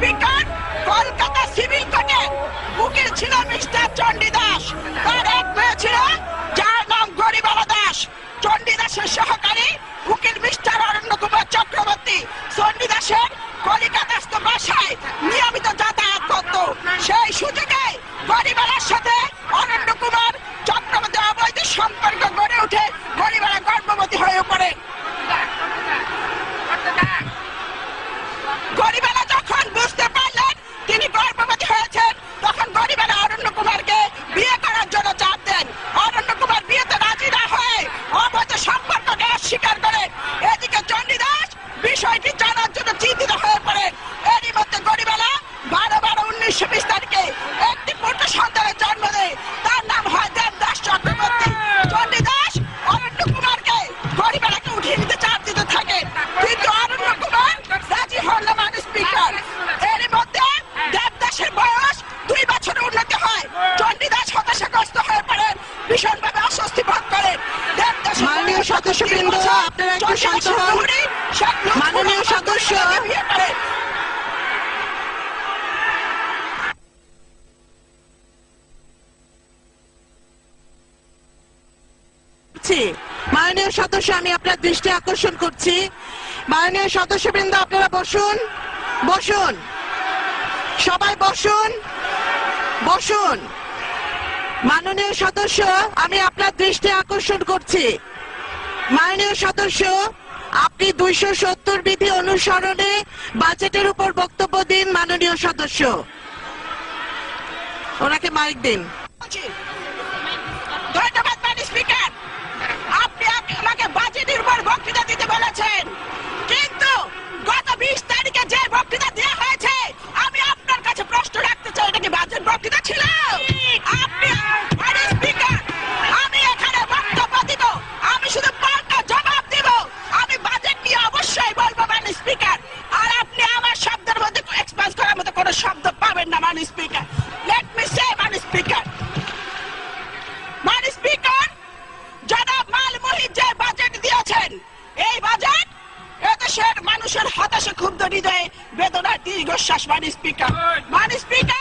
Speaker Kolkata civil কোর্টে উকিল ছিল মিস্টার চণ্ডীদাস তার এক মেয়ে ছিল, যার নাম গরিবালা দাস। চণ্ডীদাসের সহকারী উকিল মিস্টার অরণ্য কুমার চক্রবর্তী। চণ্ডীদাসের কলিকাতাস্থ বাসায় নিয়মিত যাতায়াত করত। সেই সুযোগে গরিবালার সাথে অরণ্য কুমার চক্রবর্তী অবৈধ সম্পর্ক গড়ে উঠে গরিবালা গর্ভবতী হয়ে পড়ে। গরিবেলা অস্বস্তি বোধ করেন। মাননীয় তিন বছর। আপনারা একটু শান্ত হন। মাননীয় সদস্য। মাননীয় সদস্য আমি আপনার দৃষ্টি আকর্ষণ করছি। মাননীয় সদস্যবৃন্দ আপনারা বসুন। বসুন। সবাই বসুন। বসুন। মাননীয় সদস্য, আমি আপনার দৃষ্টি আকর্ষণ করছি। মাননীয় সদস্য, আপনি দুইশো সত্তর বিধি অনুসরণে বাজেটের উপর বক্তব্য দিন, মাননীয় সদস্য। ওনাকে মাইক দিন। এদেশের মানুষের হতাশে ক্ষুব্ধ হৃদয়ে বেদনার দীর্ঘশ্বাস মানি স্পিকার মানে স্পিকার